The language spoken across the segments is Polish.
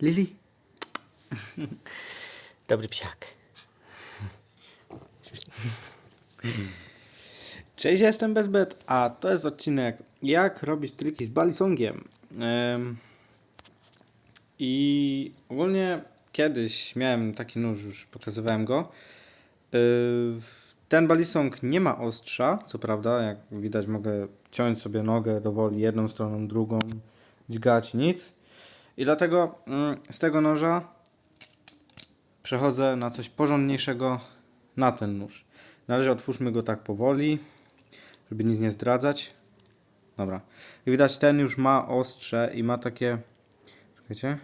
Lili? Dobry psiak. Cześć, jestem Bezbet, a to jest odcinek jak robić triki z balisongiem. Ym, I ogólnie kiedyś miałem taki nóż, już pokazywałem go. Yy, ten balisong nie ma ostrza, co prawda, jak widać mogę ciąć sobie nogę dowoli jedną stroną, drugą, dźgać, nic. I dlatego mm, z tego noża przechodzę na coś porządniejszego, na ten nóż. Na razie otwórzmy go tak powoli, żeby nic nie zdradzać. Dobra. I widać ten już ma ostrze i ma takie... Czekajcie.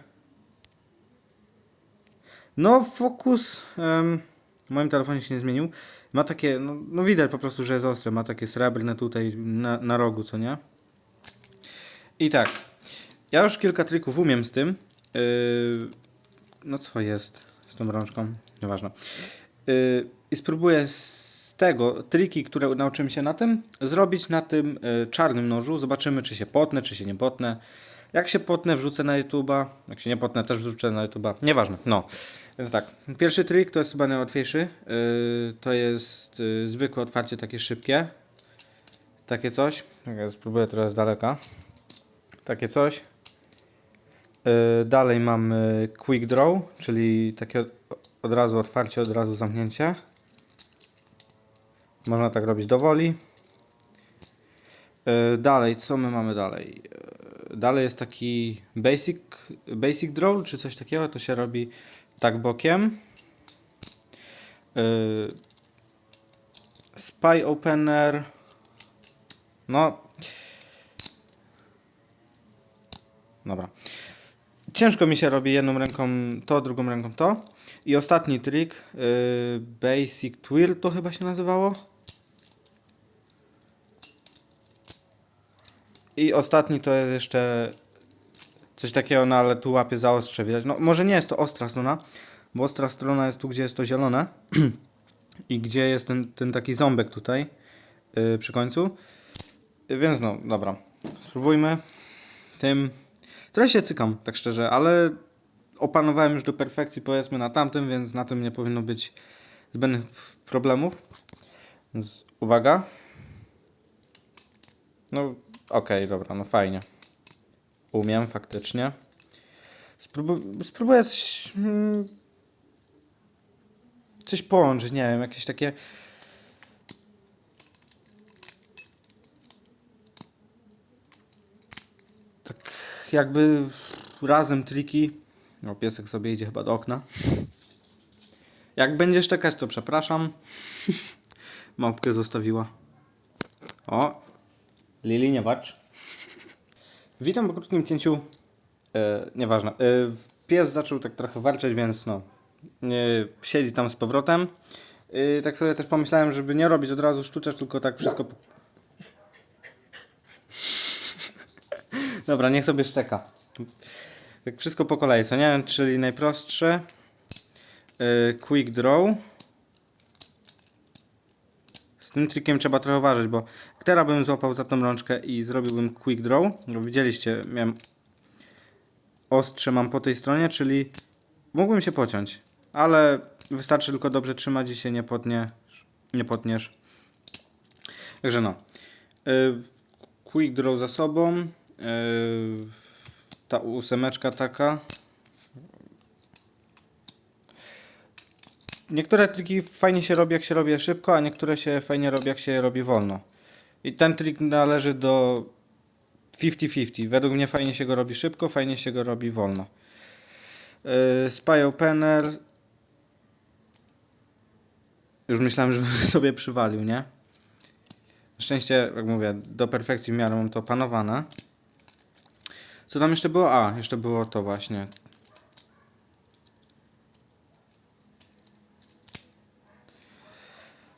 No fokus em, w moim telefonie się nie zmienił. Ma takie, no, no widać po prostu, że jest ostre. Ma takie srebrne tutaj na, na rogu, co nie? I tak. Ja już kilka trików umiem z tym. Yy, no co jest z tą rączką? Nieważne. Yy, I spróbuję z tego triki, które nauczyłem się na tym, zrobić na tym yy, czarnym nożu. Zobaczymy, czy się potnę, czy się nie potnę. Jak się potnę, wrzucę na YouTube'a. Jak się nie potnę, też wrzucę na YouTube'a. Nieważne. No. Więc tak. Pierwszy trik to jest chyba najłatwiejszy. Yy, to jest yy, zwykłe otwarcie, takie szybkie. Takie coś. Ja spróbuję teraz z daleka. Takie coś. Yy, dalej mamy quick draw, czyli takie od, razu otwarcie, od razu zamknięcie. Można tak robić dowoli. Yy, dalej, co my mamy dalej? Yy, dalej jest taki basic, basic draw, czy coś takiego, to się robi tak bokiem. Spy opener. No. Dobra. Ciężko mi się robi jedną ręką to, drugą ręką to. I ostatni trik, yy, Basic Twirl to chyba się nazywało. I ostatni to jest jeszcze coś takiego, no ale tu łapie za ostrze widać. No może nie jest to ostra strona, bo ostra strona jest tu, gdzie jest to zielone. I gdzie jest ten, ten taki ząbek tutaj yy, przy końcu. Więc no, dobra. Spróbujmy tym Trochę się cykam, tak szczerze, ale opanowałem już do perfekcji, powiedzmy, na tamtym, więc na tym nie powinno być zbędnych problemów. Więc uwaga. No, okej, dobra, no fajnie. Umiem, faktycznie. Spróbu- spróbuję coś... mm, coś połączyć, nie wiem, jakieś takie... tak jakby razem triki. No, piesek sobie idzie chyba do okna. Jak będziesz czekać, to przepraszam. Małpkę zostawiła. O! Lili, nie walcz. Witam po krótkim cięciu. E, nieważne. E, pies zaczął tak trochę walczyć, więc no. E, siedzi tam z powrotem. E, tak sobie też pomyślałem, żeby nie robić od razu sztuczek, tylko tak wszystko Dobra, niech sobie szczeka. Jak wszystko po kolei, co nie? Czyli najprostsze. Yy, quick draw. Z tym trikiem trzeba trochę uważać, bo teraz bym złapał za tą rączkę i zrobiłbym quick draw, no widzieliście, miałem ostrze mam po tej stronie, czyli mógłbym się pociąć, ale wystarczy tylko dobrze trzymać i się nie potnie, nie potniesz. Także no. Yy, quick draw za sobą. Yy, ta ósemeczka taka. Niektóre triki fajnie się robi jak się robi szybko, a niektóre się fajnie robi jak się robi wolno. I ten trik należy do 50-50. Według mnie fajnie się go robi szybko, fajnie się go robi wolno. Yy, spy opener. Już myślałem, że sobie przywalił, nie? Na szczęście, jak mówię, do perfekcji w miarę mam to opanowane. Co tam jeszcze było? A, jeszcze było to właśnie.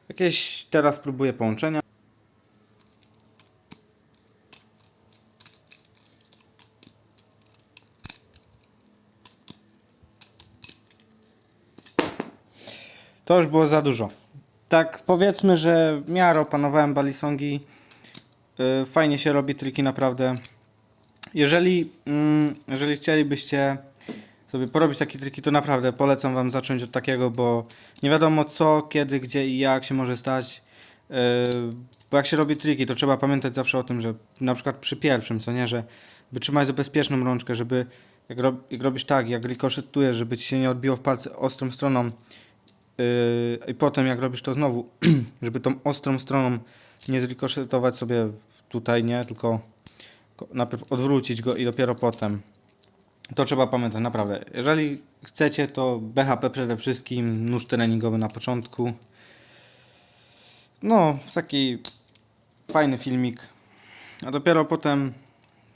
Jakieś teraz próbuję połączenia. To już było za dużo. Tak powiedzmy, że w miarę opanowałem balisongi. Yy, fajnie się robi triki naprawdę. Jeżeli, mm, jeżeli chcielibyście sobie porobić takie triki, to naprawdę polecam wam zacząć od takiego, bo nie wiadomo co, kiedy, gdzie i jak się może stać. Yy, bo jak się robi triki, to trzeba pamiętać zawsze o tym, że na przykład przy pierwszym, co nie, że wytrzymaj za bezpieczną rączkę, żeby jak, rob, jak robisz tak, jak rikoszetujesz, żeby ci się nie odbiło w palce ostrą stroną yy, i potem jak robisz to znowu, żeby tą ostrą stroną nie zrikoszetować sobie tutaj, nie, tylko ko- najpierw odwrócić go i dopiero potem. To trzeba pamiętać, naprawdę. Jeżeli chcecie, to BHP przede wszystkim, nóż treningowy na początku. No, taki fajny filmik. A dopiero potem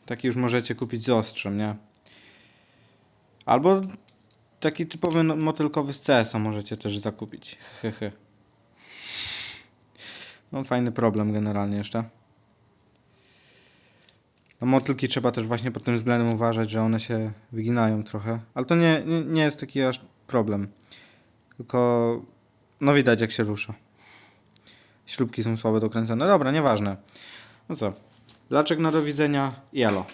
taki już możecie kupić z ostrzem, nie? Albo taki typowy no- motylkowy z CS-a możecie też zakupić. Hehe. No fajny problem generalnie jeszcze. No motylki trzeba też właśnie pod tym względem uważać, że one się wyginają trochę. Ale to nie, nie, nie jest taki aż problem. Tylko no widać jak się rusza. Śrubki są słabe dokręcone. Dobra, nieważne. No co. Laczek na do widzenia. Jelo.